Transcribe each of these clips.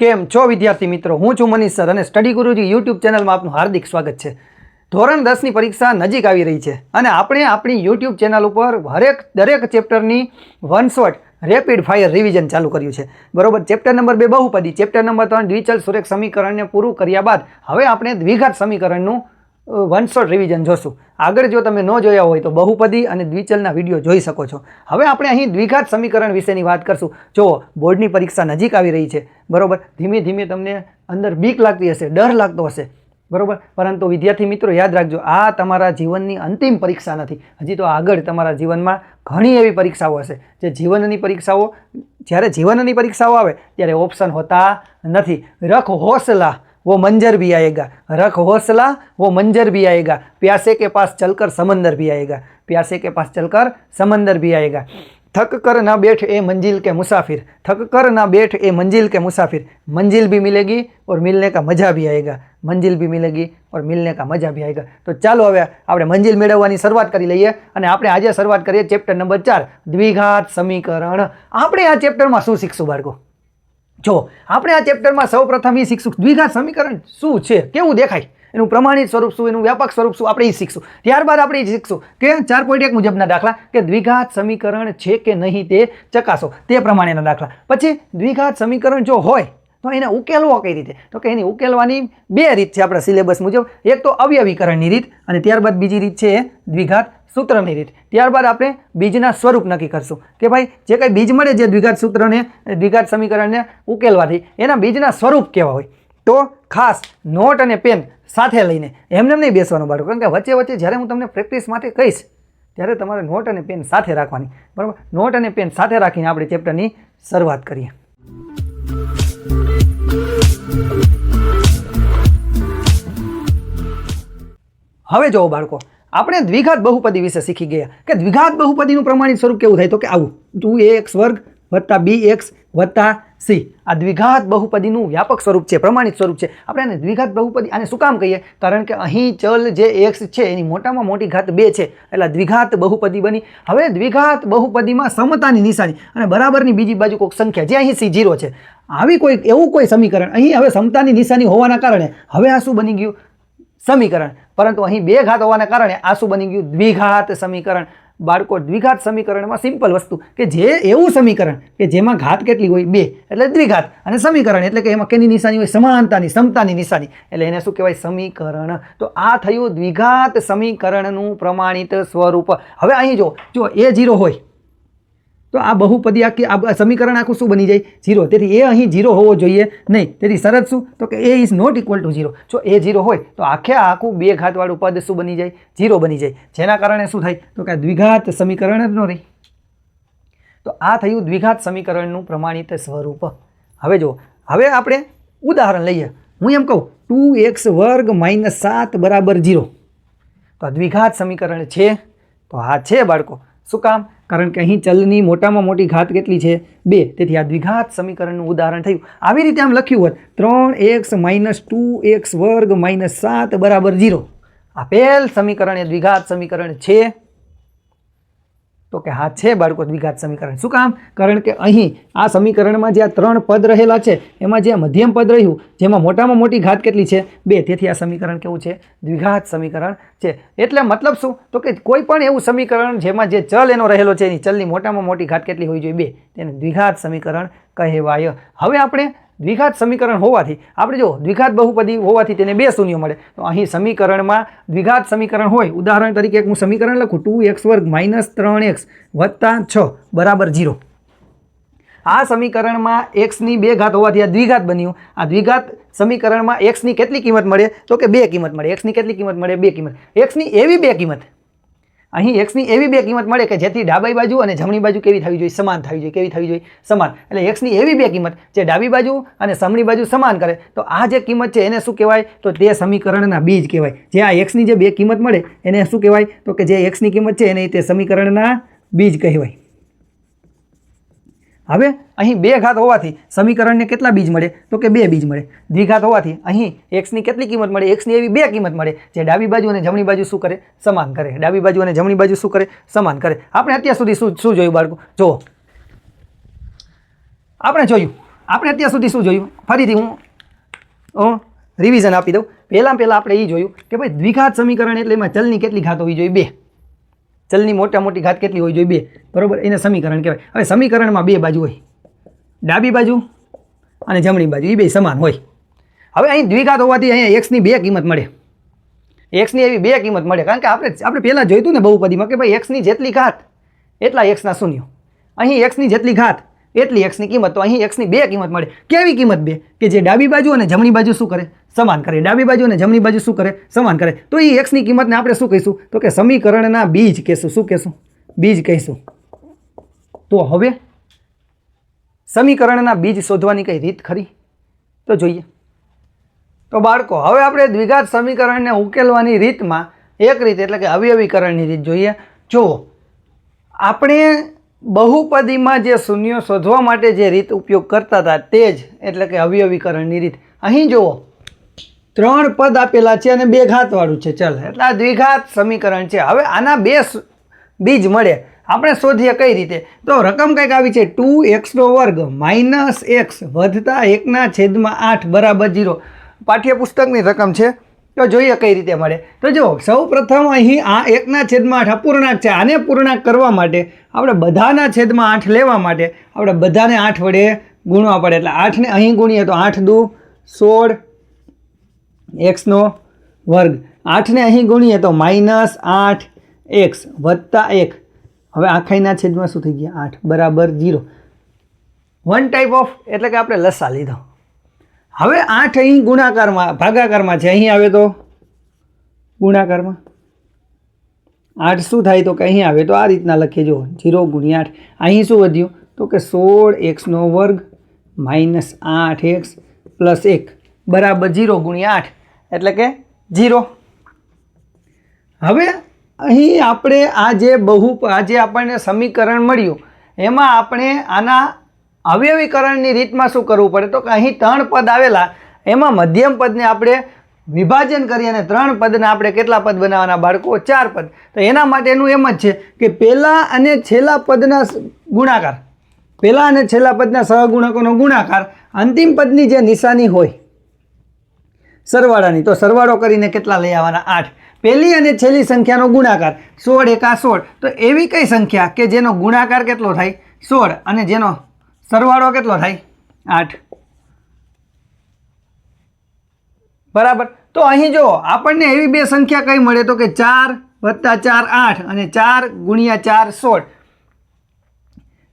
કેમ છો વિદ્યાર્થી મિત્રો? હું છું મનીષ સર અને સ્ટડી ગુરુજી યુટ્યુબ ચેનલમાં આપનું હાર્દિક સ્વાગત છે. ધોરણ દસની પરીક્ષા નજીક આવી રહી છે અને આપણે આપણી યુટ્યુબ ચેનલ ઉપર હરેક દરેક ચેપ્ટરની વન રેપિડ ફાયર રિવિઝન ચાલુ કર્યું છે. બરોબર, ચેપ્ટર નંબર બે બહુપદી, ચેપ્ટર નંબર ત્રણ દ્વિચલ સુરેખ સમીકરણને પૂરું કર્યા બાદ હવે આપણે દ્વિઘાત સમીકરણનું વન શોટ રિવિઝન જોશું. આગળ જો તમે ન જોયા હોય તો બહુપદી અને દ્વિચલના વીડિયો જોઈ શકો છો. હવે આપણે અહીં દ્વિઘાત સમીકરણ વિશેની વાત કરશું. જુઓ, બોર્ડની પરીક્ષા નજીક આવી રહી છે. બરોબર? ધીમે ધીમે તમને અંદર બીક લાગતી હશે, ડર લાગતો હશે. બરાબર? પરંતુ વિદ્યાર્થી મિત્રો, યાદ રાખજો, આ તમારા જીવનની અંતિમ પરીક્ષા નથી. હજી તો આગળ તમારા જીવનમાં ઘણી એવી પરીક્ષાઓ હશે. જે જીવનની પરીક્ષાઓ, જ્યારે જીવનની પરીક્ષાઓ આવે, ત્યારે ઓપ્શન હોતા નથી. રખ હોસલા. वो मंजर भी आएगा। रख हौसला, वो मंजर भी आएगा। प्यासे के पास चलकर समंदर भी आएगा। प्यासे के पास चलकर समंदर भी आएगा। थक कर ना बैठ ए मंजिल के मुसाफिर। थक कर ना बैठ ए मंजिल के मुसाफिर। मंजिल भी मिलेगी और मिलने का मज़ा भी आएगा। मंजिल भी मिलेगी और मिलने का मज़ा भी आएगा। तो चलो હવે आप मंजिल મેળવવાની शुरुआत कर लीए અને शुरुआत करिए चैप्टर नंबर चार द्विघात समीकरण દ્વિઘાત आ આપણે में ચેપ્ટરમાં શું શીખશું બાળકો? જો, આપણે આ ચેપ્ટરમાં સૌપ્રથમ એ શીખશું. દ્વિઘાત સમીકરણ શું છે? કેવું દેખાય? એનું પ્રમાણિત સ્વરૂપ શું? એનું વ્યાપક સ્વરૂપ શું? આપણે એ શીખશું. ત્યારબાદ આપણે એ શીખશું કે ચાર પોઈન્ટ એક મુજબના દાખલા કે દ્વિઘાત સમીકરણ છે કે નહીં તે ચકાસો. તે પ્રમાણેના દાખલા. પછી દ્વિઘાત સમીકરણ જો હોય તો એને ઉકેલવો કઈ રીતે? તો કે એની ઉકેલવાની બે રીત છે આપણા સિલેબસ મુજબ. એક તો અવયવીકરણની રીત અને ત્યારબાદ બીજી રીત છે દ્વિઘાત સૂત્રની રીત. ત્યારબાદ આપણે બીજના સ્વરૂપ નક્કી કરશું. કે ભાઈ જે કંઈ બીજ મળે જે દ્વિઘાત સૂત્રને, દ્વિઘાત સમીકરણને ઉકેલવાથી એના બીજના સ્વરૂપ કેવા હોય? તો ખાસ નોટ અને પેન સાથે લઈને એમને નહીં બેસવાનું બાળકો. કારણ કે વચ્ચે વચ્ચે જ્યારે હું તમને પ્રેક્ટિસ માટે કહીશ, ત્યારે તમારે નોટ અને પેન સાથે રાખવાની. બરાબર? નોટ અને પેન સાથે રાખીને આપણે ચેપ્ટરની શરૂઆત કરીએ. હવે જુઓ બાળકો, આપણે દ્વિઘાત બહુપદી વિશે શીખી ગયા કે દ્વિઘાત બહુપદીનું પ્રમાણિત સ્વરૂપ કેવું થાય? તો કે આવું, ટુ એક્સ વર્ગ વત્તા બી એક્સ વત્તા સી. આ દ્વિઘાત બહુપદીનું વ્યાપક સ્વરૂપ છે, પ્રમાણિત સ્વરૂપ છે. આપણે આને દ્વિઘાત બહુપદી આને શું કામ કહીએ? કારણ કે અહીં ચલ જે એક્સ છે, એની મોટામાં મોટી ઘાત બે છે. એટલે દ્વિઘાત બહુપદી બની. હવે દ્વિઘાત બહુપદીમાં સમતાની નિશાની અને બરાબરની બીજી બાજુ કોઈક સંખ્યા જે અહીં સી જીરો છે. આવી કોઈ, એવું કોઈ સમીકરણ. અહીં હવે સમતાની નિશાની હોવાના કારણે હવે આ શું બની ગયું? સમીકરણ. પરંતુ અહીં બે ઘાત હોવાના કારણે આ શું બની ગયું? દ્વિઘાત સમીકરણ. બાળકો દ્વિઘાત સમીકરણમાં સિમ્પલ વસ્તુ કે જે એવું સમીકરણ કે જેમાં ઘાત કેટલી હોય? બે. એટલે દ્વિઘાત અને સમીકરણ એટલે કે એમાં કેની નિશાની હોય? સમાનતાની, સમતાની નિશાની. એટલે એને શું કહેવાય? સમીકરણ. તો આ થયું દ્વિઘાત સમીકરણનું પ્રમાણિત સ્વરૂપ. હવે અહીં જો જો એ જીરો હોય તો આ બહુપદી આખી આ સમીકરણ આખું શું બની જાય? ઝીરો. તેથી એ અહીં જીરો હોવો જોઈએ નહીં. તેથી શરત શું? તો કે a is not equal to zero જો એ જીરો હોય, તો આખે આખું બે ઘાતવાળું પદ શું બની જાય? જીરો બની જાય. જેના કારણે શું થાય? તો કે દ્વિઘાત સમીકરણ જ ન રહી. તો આ થયું દ્વિઘાત સમીકરણનું પ્રમાણિત સ્વરૂપ. હવે જો હવે આપણે ઉદાહરણ લઈએ. હું એમ કહું, ટુ એક્સ વર્ગ માઇનસ સાત બરાબર જીરો તો આ દ્વિઘાત સમીકરણ છે. તો હા છે બાળકો. શું કામ? કારણ કે અહીં ચલની મોટામાં મોટી ઘાત કેટલી છે? બે. તેથી આ દ્વિઘાત સમીકરણનું ઉદાહરણ થયું. આવી રીતે આમ લખ્યું હોત ત્રણ એક્સ માઇનસ ટુ એક્સ વર્ગ માઇનસ સાત બરાબર જીરો આપેલ સમીકરણ એ દ્વિઘાત સમીકરણ છે. તો કે હા, છે બાળકો, દ્વિઘાત સમીકરણ. શું કામ? કારણ કે અહીં આ સમીકરણમાં જે આ ત્રણ પદ રહેલા છે, એમાં જે મધ્યમ પદ રહ્યું, જેમાં મોટામાં મોટી ઘાત કેટલી છે? બે. તેથી આ સમીકરણ કેવું છે? દ્વિઘાત સમીકરણ છે. એટલે મતલબ શું? તો કે કોઈ પણ એવું સમીકરણ જેમાં જે ચલ એનો રહેલો છે, એની ચલની મોટામાં મોટી ઘાત કેટલી હોવી જોઈએ? બે. તેને દ્વિઘાત સમીકરણ કહેવાય. હવે આપણે દ્વિઘાત સમીકરણ હોવાથી, આપણે જો દ્વિઘાત બહુપદી હોવાથી તેને બે શૂન્ય મળે, તો અહીં સમીકરણમાં દ્વિઘાત સમીકરણ હોય. ઉદાહરણ તરીકે એક હું સમીકરણ લખું, ટુ એક્સ વર્ગ માઇનસ ત્રણ એક્સ વત્તા છ બરાબર જીરો આ સમીકરણમાં એક્સની બે ઘાત હોવાથી આ દ્વિઘાત બન્યું. આ દ્વિઘાત સમીકરણમાં એક્સની કેટલી કિંમત મળે? તો કે બે કિંમત મળે. એક્સની કેટલી કિંમત મળે? બે કિંમત. એક્સની એવી બે કિંમત અહીં એક્સની એવી બે કિંમત મળે કે જેથી ડાબી બાજુ અને જમણી બાજુ કેવી થવી જોઈએ? સમાન થવી જોઈએ. કેવી થવી જોઈએ? સમાન. એટલે એક્સની એવી બે કિંમત જે ડાબી બાજુ અને જમણી બાજુ સમાન કરે, તો આ જે કિંમત છે એને શું કહેવાય? તો તે સમીકરણના બીજ કહેવાય. જે આ એક્સની જે બે કિંમત મળે, એને શું કહેવાય? તો કે જે એક્સની કિંમત છે એને તે સમીકરણના બીજ કહેવાય. હવે અહીં બે ઘાત હોવાથી સમીકરણને કેટલા બીજ મળે? તો કે બે બીજ મળે. દ્વિઘાત હોવાથી અહીં એક્સની કેટલી કિંમત મળે? એક્સની એવી બે કિંમત મળે જે ડાબી બાજુ અને જમણી બાજુ શું કરે? સમાન કરે. ડાબી બાજુ અને જમણી બાજુ શું કરે? સમાન કરે. આપણે અત્યાર સુધી શું શું જોયું બાળકો? જુઓ. આપણે જોયું. આપણે અત્યાર સુધી શું જોયું? ફરીથી હું હું રિવિઝન આપી દઉં. પહેલાં પહેલાં આપણે એ જોયું કે ભાઈ દ્વિઘાત સમીકરણ એટલે એમાં ચલની કેટલી ઘાત હોવી જોઈએ? બે. ચલની મોટા મોટી ઘાત કેટલી હોવી જોઈએ બે. બરોબર? એને સમીકરણ કહેવાય. હવે સમીકરણમાં બે બાજુ હોય. ડાબી બાજુ અને જમણી બાજુ. એ બે સમાન હોય. હવે અહીં દ્વિઘાત હોવાથી અહીંયા એક્સની બે કિંમત મળે. એક્સની એવી બે કિંમત મળે. કારણ કે આપણે આપણે પહેલાં જોયું હતું ને બહુપદીમાં કે ભાઈ એક્સની જેટલી ઘાત એટલા એક્સના શૂન્યો. અહીં એક્સની જેટલી ઘાત એટલી એક્સની કિંમત, તો અહીં એક્સની બે કિંમત મળે. કેવી કિંમત બે? કે જે ડાબી બાજુ અને જમણી બાજુ શું કરે? સમાન કરે. ડાબી બાજુ અને જમણી બાજુ શું કરે? સમાન કરે. તો એ એક્સની કિંમતને આપણે શું કહીશું? તો કે સમીકરણના બીજ કહીશું. શું કહીશું? બીજ કહીશું. તો હવે સમીકરણના બીજ શોધવાની કઈ રીત ખરી? તો જોઈએ. તો બાળકો, હવે આપણે દ્વિઘાત સમીકરણને ઉકેલવાની રીતમાં એક રીત એટલે કે અવયવીકરણની રીત જોઈએ. જુઓ, આપણે બહુપદીમાં જે શૂન્યો શોધવા માટે જે રીત ઉપયોગ કરતા હતા તે જ, એટલે કે અવયવીકરણની રીત. અહીં જુઓ. ત્રણ પદ આપેલા છે અને બે ઘાતવાળું છે. ચાલ, એટલે આ દ્વિઘાત સમીકરણ છે. હવે આના બે બીજ મળે. આપણે શોધીએ કઈ રીતે? તો રકમ કંઈક આવી છે. ટુ એક્સનો વર્ગ માઇનસ એક્સ વધતા એકના છેદમાં આઠ બરાબર જીરો. પાઠ્યપુસ્તકની રકમ છે. તો જોઈએ કઈ રીતે મળે. તો જો સૌ પ્રથમ અહીં આ એકના છેદમાં આઠ અપૂર્ણાંક છે. આને પૂર્ણાંક કરવા માટે આપણે બધાના છેદમાં આઠ લેવા માટે આપણે બધાને આઠ વડે ગુણવા પડે. એટલે આઠને અહીં ગુણીએ તો આઠ દુ સોળ એક્સનો વર્ગ. આઠને અહીં ગુણીએ તો માઇનસ આઠ એક્સ વત્તા એક. હવે આખાઈના છેદમાં શું થઈ ગયા? આઠ. બરાબર જીરો વન ટાઈપ ઓફ એટલે કે આપણે લસા લીધો. હવે આઠ અહીં ગુણાકારમાં, ભાગાકારમાં છે. અહીં આવે તો? ગુણાકારમાં? આઠ શું થાય તો કે અહીં આવે? તો આ રીતના લખીએ જો જીરો ગુણ્યા આઠ. અહીં શું વધ્યું? તો કે સોળ એક્સનો વર્ગ માઇનસ આઠ એક્સ પ્લસ એક બરાબર જીરો ગુણ્યા આઠ. એટલે કે જીરો. હવે અહીં આપણે આ જે બહુ, આ જે આપણને સમીકરણ મળ્યું, એમાં આપણે આના અવયવીકરણની રીતમાં શું કરવું પડે? તો કે અહીં ત્રણ પદ આવેલા, એમાં મધ્યમ પદને આપણે વિભાજન કરી અને ત્રણ પદને આપણે કેટલા પદ બનાવવાના બાળકો? ચાર પદ. તો એના માટેનું એમ જ છે કે પહેલાં અને છેલ્લા પદના ગુણાકાર. પહેલાં અને છેલ્લા પદના સહગુણકોનો ગુણાકાર અંતિમ પદની જે નિશાની હોય, સરવાળાની, તો સરવાળો કરીને કેટલા લઈ આવવાના? આઠ. પહેલી અને છેલ્લી સંખ્યાનો ગુણાકાર. સોળ એકા સોળ. તો એવી કઈ સંખ્યા કે જેનો ગુણાકાર કેટલો થાય? સોળ. અને જેનો સરવાળો કેટલો થાય? આઠ. બરાબર. તો અહીં જો આપણને એવી બે સંખ્યા કઈ મળે તો કે ચાર વત્તા ચાર આઠ અને ચાર ગુણ્યા ચાર સોળ.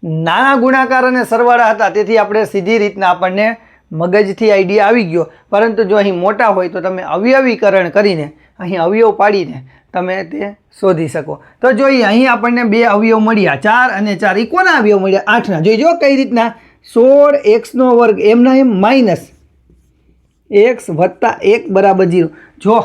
નાના ગુણાકાર અને સરવાળા હતા, તેથી આપણે સીધી રીતના આપણને મગજથી આઈડિયા આવી ગયો. પરંતુ જો અહીં મોટા હોય તો તમે અવયવીકરણ કરીને અહીં અવયવ પાડીને તમે તે શોધી શકો. તો જોઈએ, અહીં આપણને બે અવયવ મળ્યા. ચાર અને ચાર. એ કોના અવયવ મળ્યા? આઠના. જોઈજો કઈ રીતના? સોળ એક્સનો વર્ગ, એમના એમ માઇનસ એક્સ વત્તા એક બરાબર જીરો. જો,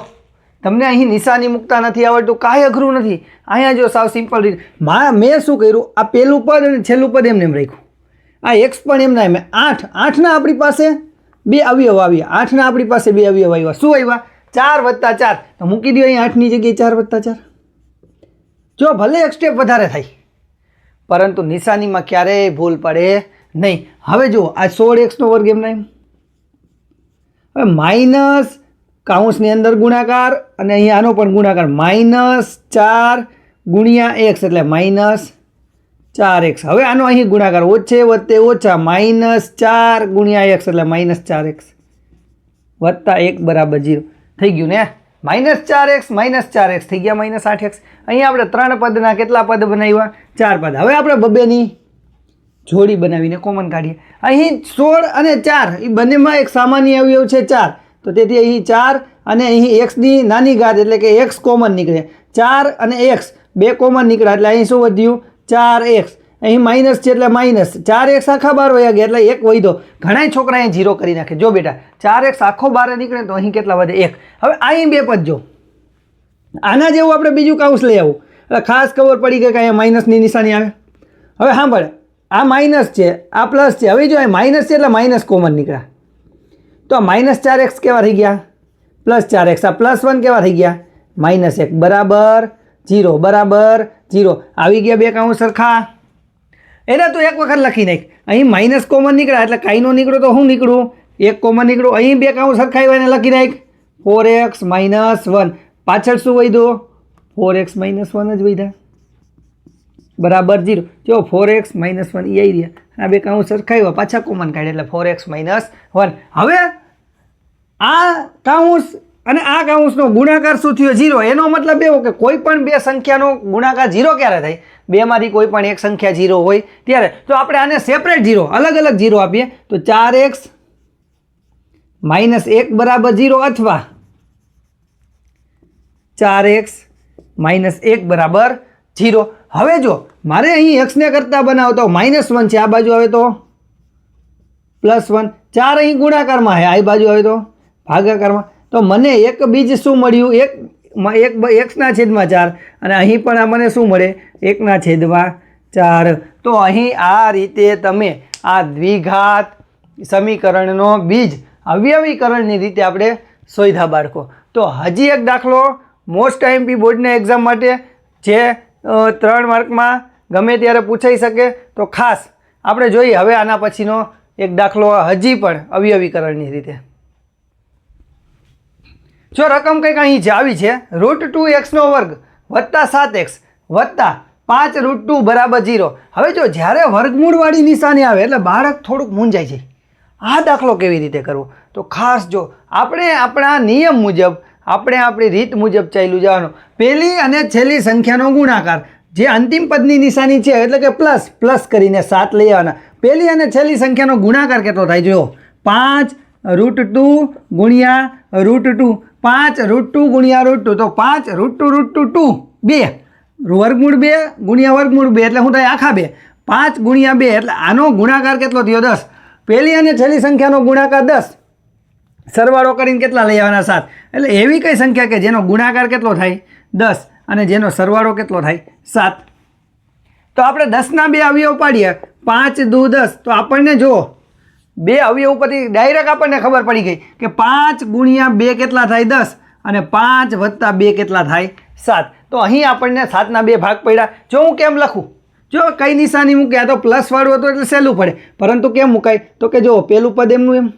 તમને અહીં નિશાની મૂકતા નથી આવડતું, કાંઈ અઘરું નથી. અહીંયા જો સાવ સિમ્પલ રીત. મા, મેં શું કર્યું? આ પહેલું પદ અને છેલ્લું પદ એમને એમ રાખ્યું. આ એક્સ પણ એમના એમ. આઠ. આઠના આપણી પાસે બે અવયવ આવ્યા. આઠના આપણી પાસે બે અવયવ આવ્યા. શું આવ્યા? ચાર વત્તા ચાર. તો મૂકી દો અહીં આઠની જગ્યાએ ચાર વત્તા ચાર. જો ભલે એક સ્ટેપ વધારે થાય, પરંતુ નિશાનીમાં ક્યારેય ભૂલ પડે નહીં. હવે જુઓ, આ સોળ એક્સનો વર્ગ એમના એમ. હવે માઇનસ કાઉન્સની અંદર ગુણાકાર અને અહીં આનો પણ ગુણાકાર. માઇનસ ચાર ગુણ્યા એક્સ એટલે માઇનસ ચાર એક્સ હવે આનો અહીં ગુણાકાર ઓછે વત્તે ઓછા માઇનસ ચાર ગુણ્યા એક્સ એટલે માઇનસ ચાર એક્સ વત્તા એક બરાબર જીરો થઈ ગયું ને? માઇનસ ચાર એક્સ માઇનસ ચાર એક્સ, થઈ ગયા માઇનસ આઠ એક્સ. અહીં આપણે ત્રણ પદના કેટલા પદ બનાવ્યા? ચાર પદ. હવે આપણે બબેની જોડી બનાવીને કોમન કાઢીએ. અહીં સોળ અને ચાર એ બંનેમાં એક સામાન્ય અવયવ છે ચાર. તો તેથી અહીં ચાર અને અહીં એક્સની નાની ઘાત એટલે કે એક્સ કોમન નીકળે. ચાર અને એક્સ, બે કોમન નીકળ્યા એટલે અહીં શું વધ્યું? ચાર એક્સ. અહીં માઇનસ છે એટલે માઇનસ ચાર એક્સ આખા બાર વયા ગયા એટલે એક વધ્યો. ઘણા છોકરાએ જીરો કરી નાખે. જો બેટા, ચાર એક્સ આખો બાર નીકળે તો અહીં કેટલા વધે? એક. હવે અહીં બે પદ જો. આના જેવું આપણે બીજું કાઉન્સ લઈ આવું. એટલે ખાસ ખબર પડી ગઈ કે અહીંયા માઇનસની નિશાની આવે. હવે સાંભળ, આ માઇનસ છે, આ પ્લસ છે. હવે જો અહીં માઇનસ છે એટલે માઇનસ કોમન નીકળ્યા. તો આ માઇનસ ચાર એક્સ કેવા થઈ ગયા? પ્લસ ચાર એક્સ આ પ્લસ વન કેવા થઈ ગયા? માઇનસ એક. બરાબર જીરો બરાબર જીરો આવી ગયા બે કાઉન્સ સરખા એને તું એક વખત લખી નાખ. અહીં માઇનસ કોમન નીકળ્યા, એટલે કાંઈ નો નીકળ્યો તો હું નીકળું? એક કોમન નીકળું અહીં બે કાઉન્ટ સરખાઈ એને લખી નાખ. ફોર એક્સ માઇનસ વન પાછળ શું વધ્યો? ફોર એક્સ માઇનસ વન જ વધ્યા. બરાબર જીરો જો ફોર એક્સ માઇનસ વન એ આવી રહ્યા આ બે કાઉન્ટ હોય, પાછા કોમન કાઢે, એટલે ફોર એક્સ માઇનસ વન હવે આ કાઉન્સ અને આ કાઉન્સનો ગુણાકાર શું થયો? જીરો એનો મતલબ એવો કે કોઈ પણ બે સંખ્યાનો ગુણાકાર ઝીરો ક્યારે થાય? બેમાંથી કોઈ પણ એક સંખ્યા જીરો હોય ત્યારે તો આપણે આને સેપરેટ જીરો અલગ અલગ ઝીરો આપીએ. તો ચાર એક્સ માઇનસ એક બરાબર જીરો અથવા ચાર એક્સ માઇનસ એક બરાબર જીરો હવે જો મારે અહીં એક્સને કરતાં બનાવતો માઇનસ વન છે, આ બાજુ આવે તો પ્લસ વન. ચાર અહીં ગુણાકારમાં છે, આ બાજુ આવે તો ભાગાકારમાં. તો મને એક બીજ શું મળ્યું? એક એક બ- એક્સના છેદમાં ચાર. અને અહીં પણ આ મને શું મળે? એકના છેદમાં ચાર. તો અહીં આ રીતે તમે આ દ્વિઘાત સમીકરણનો બીજ અવયવીકરણની રીતે આપણે શોધા બાળકો. તો હજી એક દાખલો. મોસ્ટ આઈએમપી બોર્ડના એક્ઝામ માટે જે ત્રણ માર્કમાં ગમે ત્યારે પૂછાઈ શકે. તો ખાસ આપણે જોઈએ હવે આના પછીનો એક દાખલો હજી પણ અવયવીકરણની રીતે. જો રકમ કંઈક અહીં આવી છે રૂટ ટુ એક્સનો વર્ગ વત્તા સાત એક્સ વત્તા પાંચ રૂટ ટુ બરાબર ઝીરો હવે જો જ્યારે વર્ગમૂળવાળી નિશાની આવે એટલે બાળક થોડુંક મૂંઝાય છે. આ દાખલો કેવી રીતે કરવો? તો ખાસ જો આપણે આપણા નિયમ મુજબ, આપણે આપણી રીત મુજબ ચાલ્યું જવાનું. પહેલી અને છેલ્લી સંખ્યાનો ગુણાકાર, જે અંતિમ પદની નિશાની છે, એટલે કે પ્લસ પ્લસ કરીને સાત લઈ આવવાના. પહેલી અને છેલ્લી સંખ્યાનો ગુણાકાર કેટલો થાય? જો પાંચ રૂટ ટુ ગુણ્યા રૂટ ટુ પાંચ રૂટ ટુ ગુણ્યા રૂટ ટુ, તો પાંચ root two root two two, બે. વર્ગમૂળ બે, ગુણ્યા વર્ગમૂળ બે, એટલે શું થાય આખા બે. પાંચ ગુણ્યા બે, એટલે આનો ગુણાકાર કેટલો થયો? દસ. પહેલી અને છેલ્લી સંખ્યાનો ગુણાકાર દસ. સરવાળો કરીને કેટલા લઈ આવવાના? સાત. એટલે એવી કઈ સંખ્યા કે જેનો ગુણાકાર કેટલો થાય? દસ. અને જેનો સરવાળો કેટલો થાય? સાત. તો આપણે દસના બે અવયવ પાડીએ. પાંચ દુ દસ. તો આપણને જો બે અવયવ પરથી ડાયરેક્ટ આપણને ખબર પડી ગઈ કે પાંચ ગુણ્યા બે કેટલા થાય? દસ. અને પાંચ વત્તા બે કેટલા થાય? સાત. તો અહીં આપણને સાતના બે ભાગ પડ્યા. જો હું કેમ લખું? જો કઈ નિશાની મૂક્યા તો પ્લસવાળું હતું એટલે સહેલું પડે. પરંતુ કેમ મુકાય? તો કે જો પહેલું પદ એમનું એમ.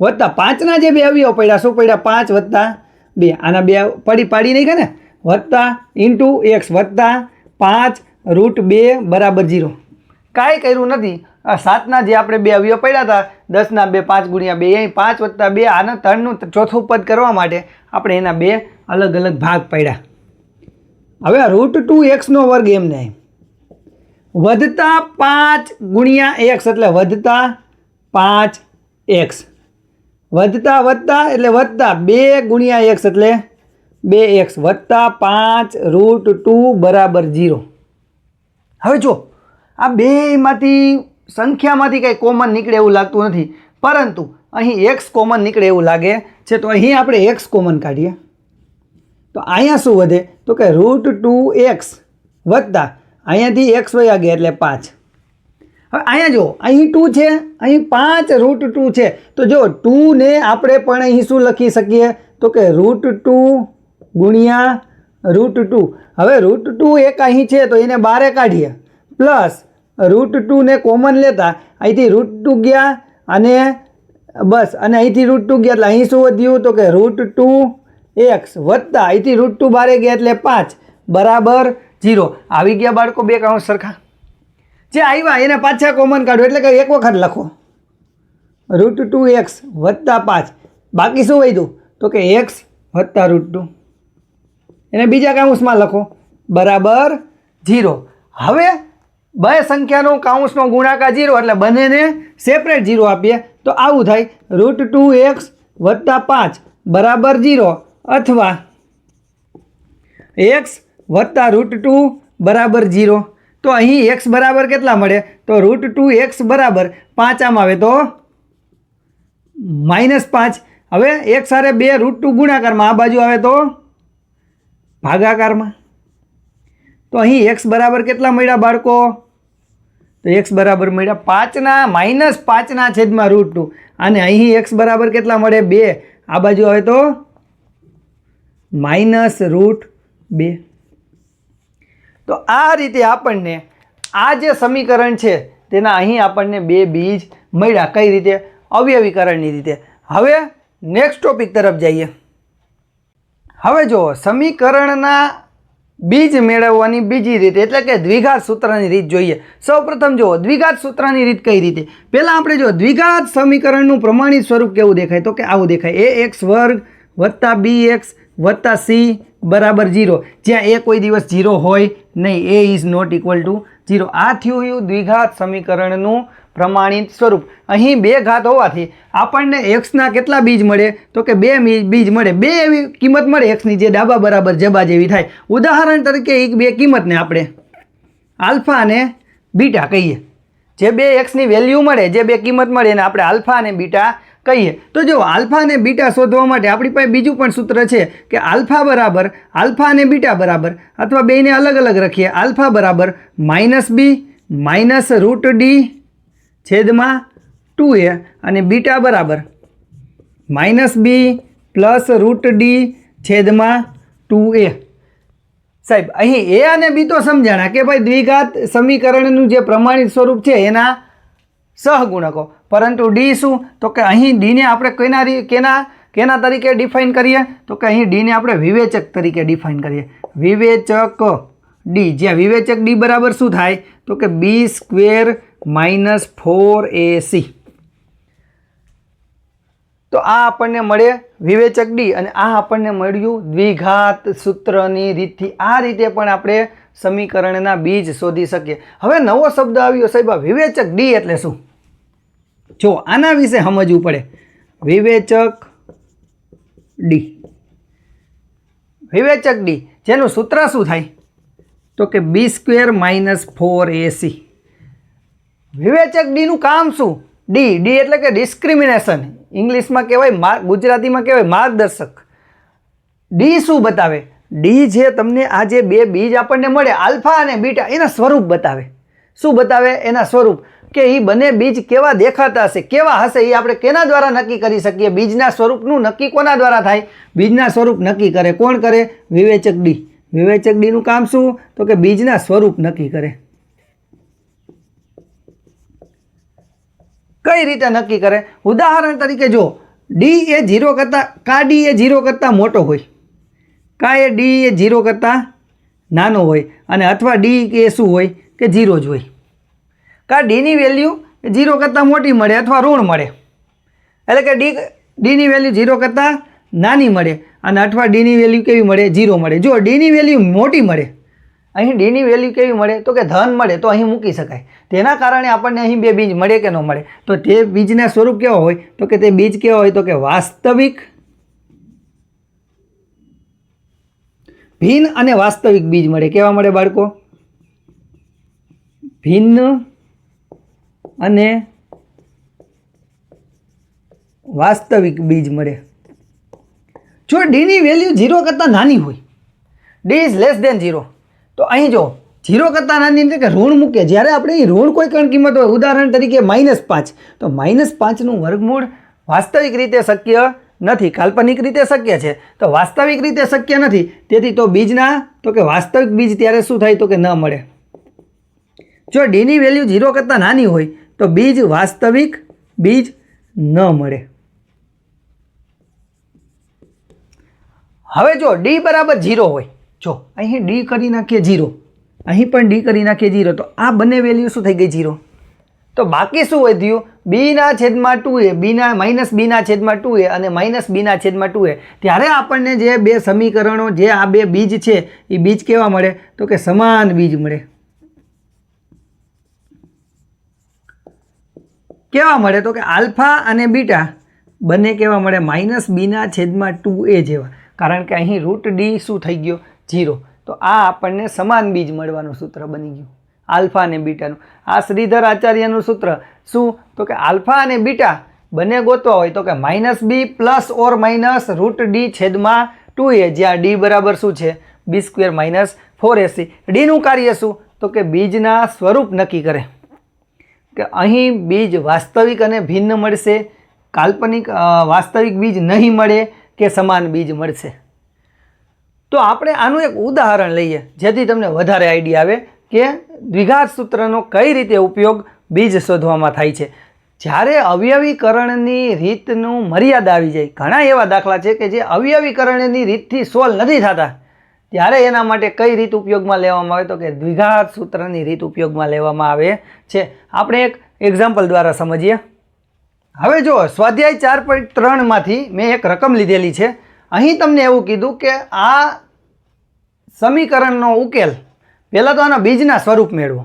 વત્તા પાંચના જે બે અવયવ પડ્યા, શું પડ્યા? પાંચ વત્તા બે. આના બે પડી પાડી નહીં કે ને? વત્તા ઇન્ટુ એક્સ વત્તા પાંચ રૂટ બે બરાબર જીરો કાંઈ કર્યું નથી. સાતના જે આપણે બે અવયવ પડ્યા હતા, દસના બે પાંચ ગુણ્યા બે, અહીં પાંચ વત્તા બે, આના ત્રણનું ચોથું પદ કરવા માટે આપણે એના બે અલગ અલગ ભાગ પડ્યા. હવે રૂટ ટુ એક્સનો વર્ગ એમને. વધતા પાંચ ગુણ્યા એક્સ એટલે વધતા પાંચ એક્સ વધતા વધતા એટલે વધતા બે ગુણ્યા એક્સ એટલે બે એક્સ વધતા પાંચ રૂટ ટુ બરાબર જીરો હવે જો, આ બેમાંથી સંખ્યામાંથી કંઈ કોમન નીકળે એવું લાગતું નથી. પરંતુ અહીં એક્સ કોમન નીકળે એવું લાગે છે, તો અહીં આપણે એક્સ કોમન કાઢીએ. તો અહીંયા શું વધે? તો કે રૂટ ટુ એક્સ વત્તા અહીંયાથી એક્સ વહી ગયા એટલે પાંચ. હવે અહીંયા જો અહીં ટુ છે, અહીં પાંચ રૂટ ટુ છે. તો જો ટુને આપણે પણ અહીં શું લખી શકીએ? તો કે રૂટ ટુ ગુણ્યા રૂટ ટુ હવે રૂટ ટુ એક અહીં છે, તો એને બારે કાઢીએ. પ્લસ રૂટ ટુને કોમન લેતા, અહીંથી રૂટ ટુ ગયા અને બસ, અને અહીંથી રૂટ ટુ ગયા. એટલે અહીં શું વધ્યું? તો કે રૂટ ટુ એક્સ વત્તા, અહીંથી રૂટ ટુ બારે ગયા એટલે પાંચ, બરાબર જીરો આવી ગયા બાળકો બે કાઉન્ટ સરખા. જે આવ્યા, એને પાછા કોમન કાઢો એટલે કે એક વખત લખો. રૂટ ટુ એક્સ વત્તા પાંચ. બાકી શું વધ્યું? તો કે એક્સ વત્તા રૂટ ટુ એને બીજા કાઉન્સમાં લખો. બરાબર જીરો હવે બે સંખ્યાનો કાઉન્સનો ગુણાકાર જીરો એટલે બંનેને સેપરેટ જીરો આપીએ. તો આવું થાય. રૂટ ટુ એક્સ વત્તા પાંચ બરાબર જીરો અથવા એક્સ વત્તા રૂટ ટુ બરાબર જીરો. તો અહીં એક્સ બરાબર કેટલા મળે? તો રૂટ ટુ એક્સ બરાબર પાંચ આમ આવે તો માઇનસ પાંચ. હવે એક સારે બે રૂટ ટુ ગુણાકારમાં આ બાજુ આવે તો ભાગાકારમાં. તો અહીં એક્સ બરાબર કેટલા મળ્યા બાળકો? તો એક્સ બરાબર મળ્યા પાંચના, માઇનસ પાંચના છેદમાં રૂટ ટુ અને અહીં એક્સ બરાબર કેટલા મળે? બે. આ બાજુ આવે તો માઇનસ રૂટ બે. તો આ રીતે આપણને આ જે સમીકરણ છે, તેના અહીં આપણને બે બીજ મળ્યા. કઈ રીતે? અવયવીકરણની રીતે. હવે નેક્સ્ટ ટોપિક તરફ જઈએ. હવે જો સમીકરણના બીજ મેળવવાની બીજી રીત, એટલે કે દ્વિઘાત સૂત્રની રીત જોઈએ. સૌપ્રથમ જુઓ, દ્વિઘાત સૂત્રની રીત કઈ રીતે? પહેલાં આપણે જો દ્વિઘાત સમીકરણનું પ્રમાણિત સ્વરૂપ કેવું દેખાય? તો કે આવું દેખાય. એ એક્સ વર્ગ વત્તા બી એક્સ વત્તા સી બરાબર જીરો જ્યાં એ કોઈ દિવસ જીરો હોય નહીં. A is not equal to zero આ થયું દ્વિઘાત સમીકરણનું પ્રમાણિત સ્વરૂપ. અહીં બે ઘાત હોવાથી આપણને એક્સના કેટલા બીજ મળે? તો કે બે બીજ મળે. બે એવી કિંમત મળે એક્સની જે ડાબા બરાબર જબા જેવી થાય. ઉદાહરણ તરીકે એક બે કિંમતને આપણે આલ્ફા અને બીટા કહીએ. જે બે એક્સની વેલ્યુ મળે, જે બે કિંમત મળે એને આપણે આલ્ફા અને બીટા કહીએ. તો જો આલ્ફા અને બીટા શોધવા માટે આપણી પાસે બીજું પણ સૂત્ર છે કે આલ્ફા બરાબર, આલ્ફા અને બીટા બરાબર, અથવા બેને અલગ અલગ રાખીએ. આલ્ફા બરાબર minus b, minus root d છેદમાં ટુ એ અને બીટા બરાબર. Minus b plus root d છેદમાં ટુ એ. સાહેબ, અહીં એ અને બી તો સમજાણા કે ભાઈ દ્વિઘાત સમીકરણનું જે પ્રમાણિત સ્વરૂપ છે એના સહગુણકો. પરંતુ ડી શું? તો કે અહીં ડીને આપણે કેના કેના કેના તરીકે ડિફાઇન કરીએ? તો કે અહીં ડીને આપણે વિવેચક તરીકે ડિફાઇન કરીએ. વિવેચક ડી. જ્યાં વિવેચક ડી બરાબર શું થાય? તો કે b square minus four ac તો આ આપણને મળે વિવેચક ડી અને આ આપણને મળ્યું દ્વિઘાત સૂત્રની રીતથી. આ રીતે પણ આપણે સમીકરણના બીજ શોધી શકીએ. હવે નવો શબ્દ આવ્યો સાહેબ વિવેચક ડી એટલે શું? જો આના વિશે સમજવું પડે. વિવેચક ડી વિવેચક ડી જેનું સૂત્ર શું થાય? તો કે b square minus four ac વિવેચક ડીનું કામ શું? ડી ડી એટલે કે ડિસ્ક્રિમિનેશન ઇંગ્લિશમાં કહેવાય માર્ગ ગુજરાતીમાં કહેવાય માર્ગદર્શક. ડી શું બતાવે? ડી જે તમને આ જે બે બીજ આપણને મળે, આલ્ફા અને બીટા, એના સ્વરૂપ બતાવે. શું બતાવે? એના સ્વરૂપ. કે એ બંને બીજ કેવા દેખાતા હશે? કેવા હશે? એ આપણે કેના દ્વારા નક્કી કરી શકીએ? બીજના સ્વરૂપનું નક્કી કોના દ્વારા થાય? બીજના સ્વરૂપ નક્કી કરે. કોણ કરે? વિવેચક ડી વિવેચક ડીનું કામ શું? તો કે બીજના સ્વરૂપ નક્કી કરે. કઈ રીતે નક્કી કરે? ઉદાહરણ તરીકે જો ડી એ જીરો કરતાં, કા ડી એ જીરો કરતાં મોટો હોય? કા એ ડી એ જીરો કરતાં નાનો હોય? અને અથવા ડી એ શું હોય? કે જીરો જ હોય. કા ડીની વેલ્યુ જીરો કરતાં મોટી મળે અથવા ઋણ મળે? એટલે કે ડી ડીની વેલ્યુ જીરો કરતાં નાની મળે અને અથવા ડીની વેલ્યુ કેવી મળે? જીરો મળે. જો ડીની વેલ્યુ મોટી મળે. અહીં ડીની વેલ્યુ કેવી મળે? તો કે ધન મળે, તો અહીં મૂકી શકાય. તેના કારણે આપણને અહીં બે બીજ મળે કે ન મળે? તો તે બીજના સ્વરૂપ કેવા હોય? તો કે તે બીજ કેવા હોય? તો કે વાસ્તવિક ભિન્ન અને વાસ્તવિક બીજ મળે. કેવા મળે બાળકો? ભિન્ન અને વાસ્તવિક બીજ મળે. જો ડીની વેલ્યુ ઝીરો કરતાં નાની હોય d is less than zero તો અહીં જો, ઝીરો કરતાં નાની એટલે કે ઋણ મૂકે જ્યારે આપણે અહીં ઋણ કોઈ પણ કિંમત હોય, ઉદાહરણ તરીકે માઇનસ પાંચ, તો માઇનસ પાંચનું વર્ગમૂળ વાસ્તવિક રીતે શક્ય નથી, કાલ્પનિક રીતે શક્ય છે. તો વાસ્તવિક રીતે શક્ય નથી, તેથી તો બીજના, તો કે વાસ્તવિક બીજ ત્યારે શું થાય તો કે ન મળે. જો ડીની વેલ્યુ ઝીરો કરતાં નાની હોય, તો બીજ વાસ્તવિક બીજ ન મળે. હવે જો ડી બરાબર ઝીરો હોય જો, અહીં ડી કરી નાખીએ જીરો અહીં પણ ડી કરી નાખીએ જીરો તો આ બંને વેલ્યુ શું થઈ ગઈ ઝીરો તો બાકી શું વધ્યું બીના છેદમાં ટુ એ બીના માઇનસ બીના છેદમાં ટુ એ અને માઇનસ બીના છેદમાં ટુ એ ત્યારે આપણને જે બે સમીકરણો, જે આ બે બીજ છે, એ બીજ કેવા મળે? તો કે સમાન બીજ મળે. કેવા મળે? તો કે આલ્ફા અને બીટા બંને કેવા મળે? માઇનસ બીના છેદમાં ટુ એ જેવા. કારણ કે અહીં રૂટ ડી શું થઈ ગયો? ઝીરો તો આ આપણને સમાન બીજ મળવાનું સૂત્ર બની ગયું. આલ્ફા અને બીટાનું. આ શ્રીધર આચાર્યનું સૂત્ર શું? તો કે આલ્ફા અને બીટા બંને ગોતવા હોય તો કે minus b plus or minus root d છેદમાં ટુ એ જ્યાં ડી બરાબર શું છે? B square minus four ac ડીનું કાર્ય શું? તો કે બીજના સ્વરૂપ નક્કી કરે. કે અહીં બીજ વાસ્તવિક અને ભિન્ન મળશે. કાલ્પનિક વાસ્તવિક બીજ નહીં મળે કે સમાન બીજ મળશે. તો આપણે આનું એક ઉદાહરણ લઈએ, જેથી તમને વધારે આઈડિયા આવે કે દ્વિઘાત સૂત્રનો કઈ રીતે ઉપયોગ બીજ શોધવામાં થાય છે. જ્યારે અવયવીકરણની રીતનું મર્યાદા આવી જાય, ઘણા એવા દાખલા છે કે જે અવયવીકરણની રીતથી સોલ્વ નથી થતા. ત્યારે એના માટે કઈ રીત ઉપયોગમાં લેવામાં આવે તો કે દ્વિઘાત સૂત્રની રીત ઉપયોગમાં લેવામાં આવે છે. આપણે એક એક્ઝામ્પલ દ્વારા સમજીએ. હવે જો સ્વાધ્યાય ચાર પોઈન્ટ ત્રણમાંથી મેં એક રકમ લીધેલી છે. અહીં તમને એવું કીધું કે આ સમીકરણનો ઉકેલ, પહેલાં તો આના બીજના સ્વરૂપ મેળવો.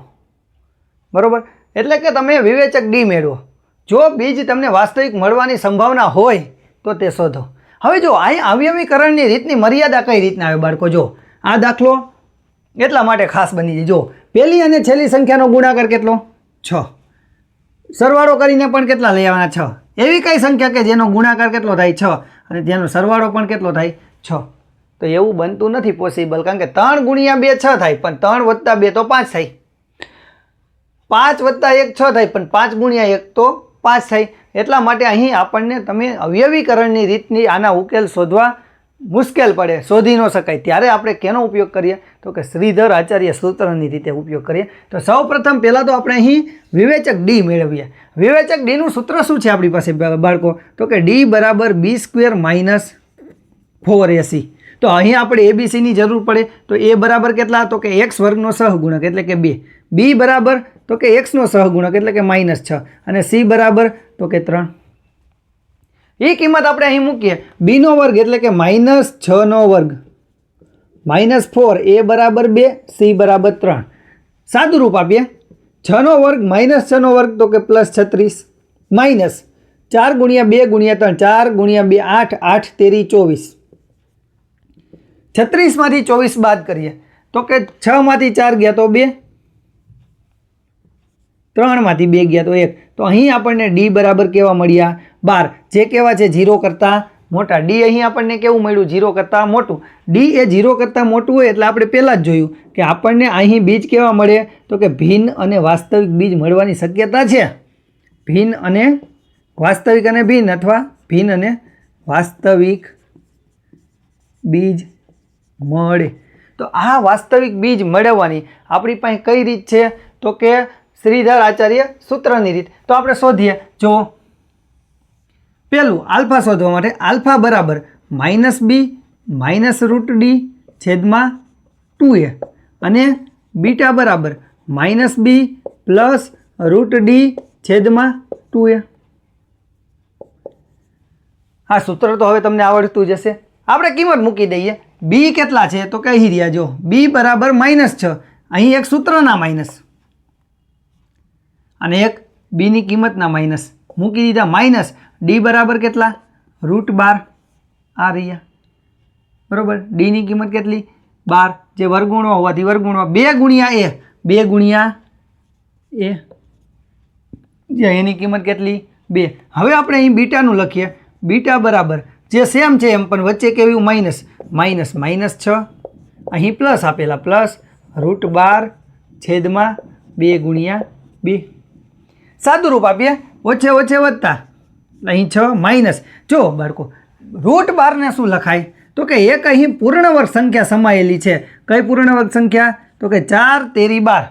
બરોબર? એટલે કે તમે વિવેચક ડી મેળવો. જો બીજ તમને વાસ્તવિક મળવાની સંભાવના હોય, તો તે શોધો. હવે જો અહીં અવયવીકરણની રીતની મર્યાદા કઈ રીતના આવે બાળકો? જો, આ દાખલો એટલા માટે ખાસ બની જાય જો, પહેલી અને છેલ્લી સંખ્યાનો ગુણાકાર કેટલો? છ. સરવાળો કરીને પણ કેટલા લઈ આવવાના? છ. એવી કઈ સંખ્યા કે જેનો ગુણાકાર કેટલો થાય? છ. અને જેનો સરવાળો પણ કેટલો થાય? છ. તો એવું બનતું નથી પોસિબલ કારણ કે ત્રણ ગુણ્યા બે છ થાય, પણ ત્રણ વત્તા બે તો પાંચ થાય. પાંચ વત્તા એક છ થાય, પણ પાંચ ગુણ્યા એક તો પાંચ થાય. એટલા માટે અહીં આપણને તમે અવયવીકરણની રીતની આના ઉકેલ શોધવા મુશ્કેલ પડે, શોધી ન શકાય. ત્યારે આપણે કેનો ઉપયોગ કરીએ? તો કે શ્રીધર આચાર્ય સૂત્રની રીતે ઉપયોગ કરીએ. તો સૌ પ્રથમ પહેલાં તો આપણે અહીં વિવેચક ડી મેળવીએ. વિવેચક ડીનું સૂત્ર શું છે આપણી પાસે બાળકો? તો કે ડી બરાબર b square minus four ac તો અહીં આપણે એબીસીની જરૂર પડે. તો એ બરાબર કેટલા? તો કે એક્સ વર્ગનો સહગુણક એટલે કે બે. બી બરાબર તો કે એક્સનો સહગુણક એટલે કે માઇનસ છ. અને સી બરાબર તો કે ત્રણ. એ કિંમત આપણે અહીં મૂકીએ. બીનો વર્ગ એટલે કે માઇનસ છનો વર્ગ. માઇનસ ફોર, એ બરાબર બે સી બરાબર ત્રણ. સાદું રૂપ આપીએ. છનો વર્ગ માઇનસ છનો વર્ગ તો કે પ્લસ છત્રીસ. માઇનસ ચાર ગુણ્યા બે ગુણ્યા ત્રણ, ચાર ગુણ્યા બે, આઠ આઠ, તેરી, ચોવીસ. છત્રીસમાંથી ચોવીસ બાદ કરીએ. તો કે છમાંથી ચાર ગયા તો બે. ત્રણમાંથી બે ગયા તો એક. તો અહીં આપણને ડી બરાબર કેવા મળ્યા? બાર. જે કેવા છે ઝીરો કરતાં મોટા. ડી અહીં આપણને કેવું મળ્યું? ઝીરો કરતાં મોટું. ડી એ ઝીરો કરતાં મોટું હોય એટલે આપણે પહેલાં જ જોયું કે આપણને અહીં બીજ કેવા મળે? તો કે ભિન્ન અને વાસ્તવિક બીજ મળવાની શક્યતા છે. ભિન્ન અને વાસ્તવિક અને ભિન્ન અથવા ભિન્ન અને વાસ્તવિક બીજ મળે. તો આ વાસ્તવિક બીજ મેળવવાની આપણી પાસે કઈ રીત છે? તો કે શ્રીધર આચાર્ય સૂત્રની રીત. તો આપણે શોધીએ. જો પહેલું આલ્ફા શોધવા માટે આલ્ફા બરાબર minus b minus root d છેદમાં ટુ એ. અને બીટા બરાબર minus b plus root d છેદમાં ટુ એ. આ સૂત્ર તો હવે તમને આવડતું જશે આપણે કિંમત મૂકી દઈએ. બી કેટલા છે તો કહી રહ્યા જો. બી બરાબર માઇનસ છ. અહીં એક સૂત્રના માઇનસ. અને એક બીની કિંમતના માઇનસ. મૂકી દીધા માઇનસ. ડી બરાબર કેટલા? રૂટ બાર. આ રહ્યા. બરાબર? ડીની કિંમત કેટલી? બાર. જે વર્ગુણવા હોવાથી વર્ગુણવા બે ગુણ્યા એ. બે ગુણ્યા એ. જે એની કિંમત કેટલી? બે. હવે આપણે અહીં બીટાનું લખીએ. બીટા બરાબર. જે સેમ છે એમ, પણ વચ્ચે કેવું માઇનસ? માઇનસ માઇનસ છ. અહીં પ્લસ આપેલા. પ્લસ રૂટ બાર છેદમાં બે ગુણ્યા બે. સાદું રૂપ આપીએ. ઓછે ઓછે વધતા. અહીં છ માઇનસ. જો બાળકો રૂટ બારને શું લખાય? તો કે એક અહીં પૂર્ણવર્ગ સંખ્યા સમાયેલી છે. કઈ પૂર્ણવર્ગ સંખ્યા? તો કે ચાર તેરી બાર.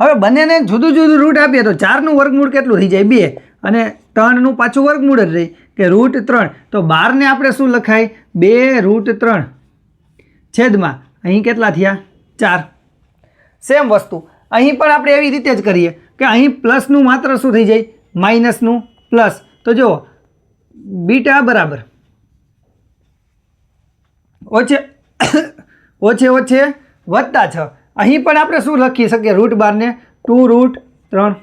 હવે બંનેને જુદું જુદું રૂટ આપીએ તો ચારનું વર્ગમૂળ કેટલું થઈ જાય? બે. અને ત્રણનું પાછું વર્ગમૂળ જ રહી. કે રૂટ ત્રણ. તો બારને આપણે શું લખાય? બે રૂટ ત્રણ. છેદમાં. અહીં કેટલા થયા? ચાર. સેમ વસ્તુ. અહીં પણ આપણે એવી રીતે જ કરીએ કે અહીં પ્લસનું માત્ર શું થઈ જાય? માઇનસનું પ્લસ. તો જો બીટા બરાબર. ઓછે ઓછે ઓછે, વત્તા છ. અહીં પણ આપણે શું લખી શકીએ? રૂટ બારને ટુ રૂટ ત્રણ.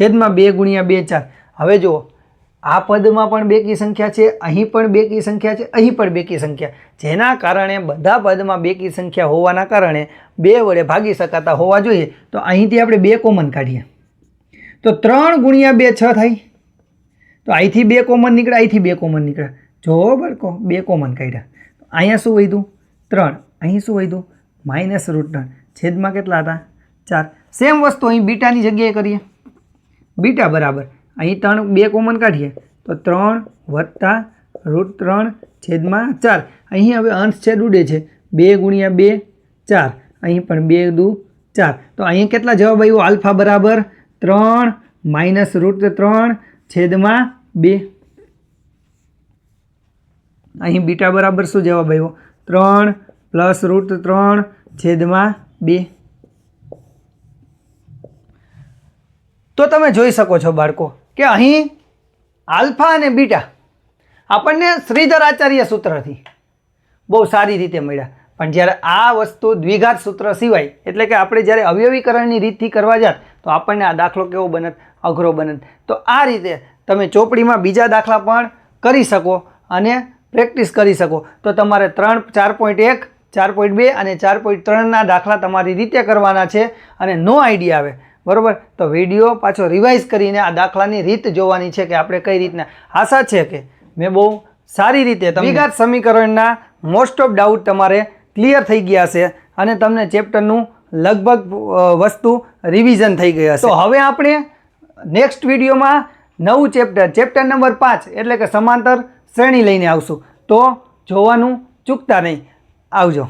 છેદમાં બે ગુણ્યા બે ચાર. હવે જુઓ, આ પદમાં પણ બેકી સંખ્યા છે, અહીં પણ બેકી સંખ્યા છે, અહીં પણ બેકી સંખ્યા. જેના કારણે બધા પદમાં બેકી સંખ્યા હોવાના કારણે બે વડે ભાગી શકાતા હોવા જોઈએ. તો અહીંથી આપણે બે કોમન કાઢીએ. તો ત્રણ ગુણ્યા બે છ થાય તો અહીંથી બે કોમન નીકળે અહીંથી બે કોમન નીકળે. જો બળકો બે કોમન કાઢ્યા. અહીંયા શું વધ્યું? ત્રણ. અહીં શું વધ્યું? માઇનસ રૂટ ત્રણ. છેદમાં કેટલા હતા? ચાર. સેમ વસ્તુ અહીં બીટાની જગ્યાએ કરીએ. બીટા બરાબર. અહીં ત્રણ, બે કોમન કાઢીએ. તો ત્રણ વત્તા રૂટ ત્રણ છેદમાં ચાર. અહીં હવે અંશ છેદ ઉડે છે. બે ગુણ્યા બે, ચાર. અહીં પણ બે દુ ચાર. તો અહીં કેટલા જવાબ આવ્યો? આલ્ફા બરાબર ત્રણ માઇનસ રૂટ ત્રણ છેદમાં બે. અહીં બીટા બરાબર શું જવાબ આવ્યો? ત્રણ પ્લસ રૂટ ત્રણ છેદમાં બે. તો તમે જોઈ શકો છો બાળકો કે અહીં આલ્ફા અને બીટા આપણને શ્રીધર આચાર્ય સૂત્રથી બહુ સારી રીતે મળ્યા. પણ જ્યારે આ વસ્તુ દ્વિઘાત સૂત્ર સિવાય, એટલે કે આપણે જ્યારે અવયવીકરણની રીતથી કરવા જાત, તો આપણને આ દાખલો કેવો બનત? અઘરો બનત. તો આ રીતે તમે ચોપડીમાં બીજા દાખલા પણ કરી શકો અને પ્રેક્ટિસ કરી શકો. તો તમારે ત્રણ, ચાર પોઈન્ટ એક, ચાર પોઈન્ટ બે અને ચાર પોઈન્ટ ત્રણના દાખલા તમારી રીતે કરવાના છે અને નો આઈડિયા આવે. બરાબર? તો વીડિયો પાછો રિવાઇઝ કરીને આ દાખલાની રીત જોવાની છે કે આપણે કઈ રીતના. આશા છે કે મેં બહુ સારી રીતે દ્વિઘાત સમીકરણના મોસ્ટ ઓફ ડાઉટ તમારે ક્લિયર થઈ ગયા છે અને તમને ચેપ્ટરનું લગભગ વસ્તુ રિવિઝન થઈ ગયા છે. તો હવે આપણે નેક્સ્ટ વિડીયોમાં નવું ચેપ્ટર ચેપ્ટર નંબર પાંચ એટલે કે સમાંતર શ્રેણી લઈને આવશું. તો જોવાનું ચૂકતા નહીં. આવજો.